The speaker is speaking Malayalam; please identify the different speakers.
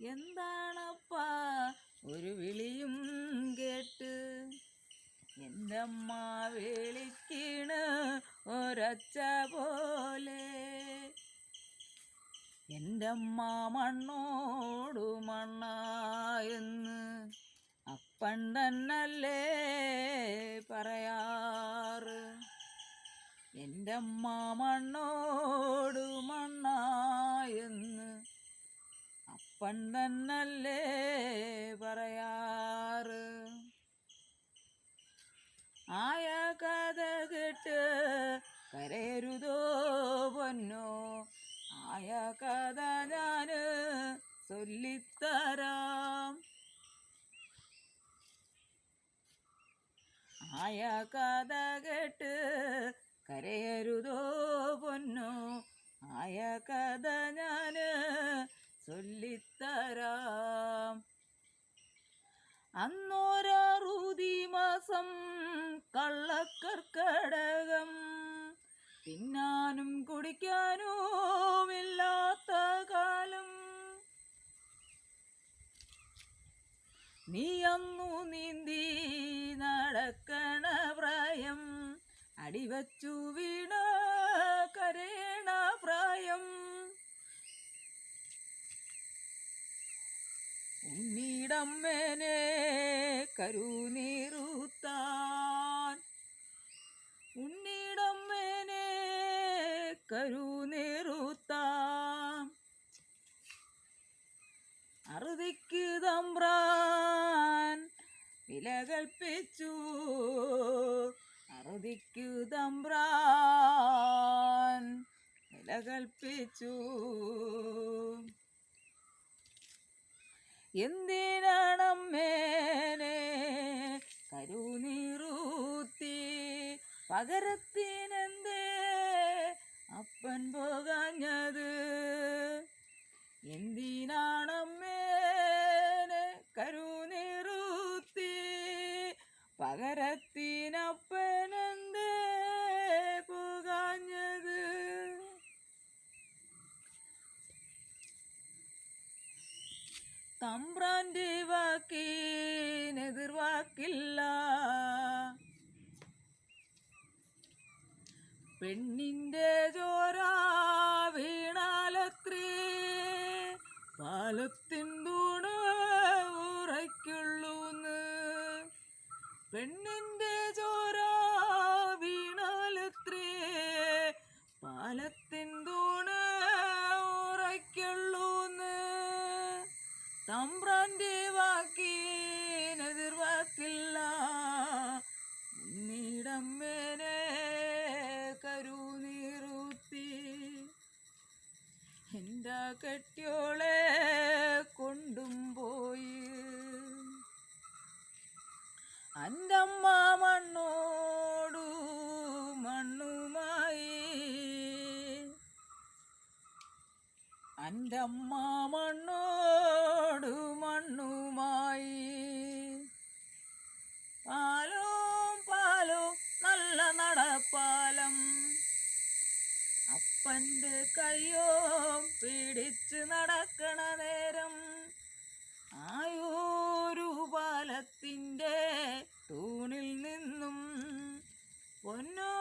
Speaker 1: എന്താണപ്പാ ഒരു വിളിയും കേട്ട്? എന്റെ അമ്മ വിളിക്കണ് ഒരച്ച പോലെ. എന്റെ അമ്മ മണ്ണോടു മണ്ണായെന്ന് അപ്പൻ തന്നല്ലേ പറയാറ്. എന്റെ അമ്മ മണ്ണോടു അപ്പൻ തന്നല്ലേ പറയാറ്? ആയ കഥ കേട്ട് കരയരുതോ പൊന്നോ? ആയ കഥ ഞാൻ ചൊല്ലിത്തരാം. ആയ കഥ കേട്ട് കരയരുതോ പൊന്നോ? ആയ കഥ ഞാൻ ചൊല്ലിത്തരാം. അന്നൊരറുതി മാസം കള്ളക്കർക്കടകം. തിന്നാനും കുടിക്കാനും ഇല്ലാത്ത കാലം. നീ അന്നു നീന്തി നടക്കണ പ്രായം അടിവച്ചു വീണ കരയണ പ്രായം ഉണ്ണീടമ്മേനെ കരുനീറുത്താൻ. ഉണ്ണീടമ്മേനെ കരുനീറുത്താൻ അറുതിക്ക് തമ്പ്രാൻ വില കൽപ്പിച്ചു അറുതിക്ക് തമ്പ്രാൻ വില കൽപ്പിച്ചു എന്തിനാണമ്മേനെ കരുനീറൂത്തി പകരത്തിനെന്തേ അപ്പൻ പോകാഞ്ഞത്? എന്തിനാണമ്മേനെ കരുനീറൂത്തി പകരത്തിനപ്പനെന്തേ തമ്പ്രാന്റെ വാക്കിനെതിർവാക്കില്ല പെണ്ണിന്റെ ചോര വീണാലത്രേ പാലത്തിൻ തൂണ് ഉറയ്ക്കുള്ളൂന്ന്. പെണ്ണിന്റെ തമ്പ്രാന്റെ വാക്കിനെതിർവാക്കില്ല ഉണ്ണീടമ്മേനെ കരുനീറുത്തി. എന്റെ കെട്ടിയോളെ കൊണ്ടും പോയി. അന്റമ്മ മണ്ണോടു മണ്ണുമായി. അന്റമ്മ മണ്ണോടു അപ്പന്റെ കയ്യോ പിടിച്ച് നടക്കണ നേരം ആയൂരു പാലത്തിന്റെ തൂണിൽ നിന്നും പൊന്നോ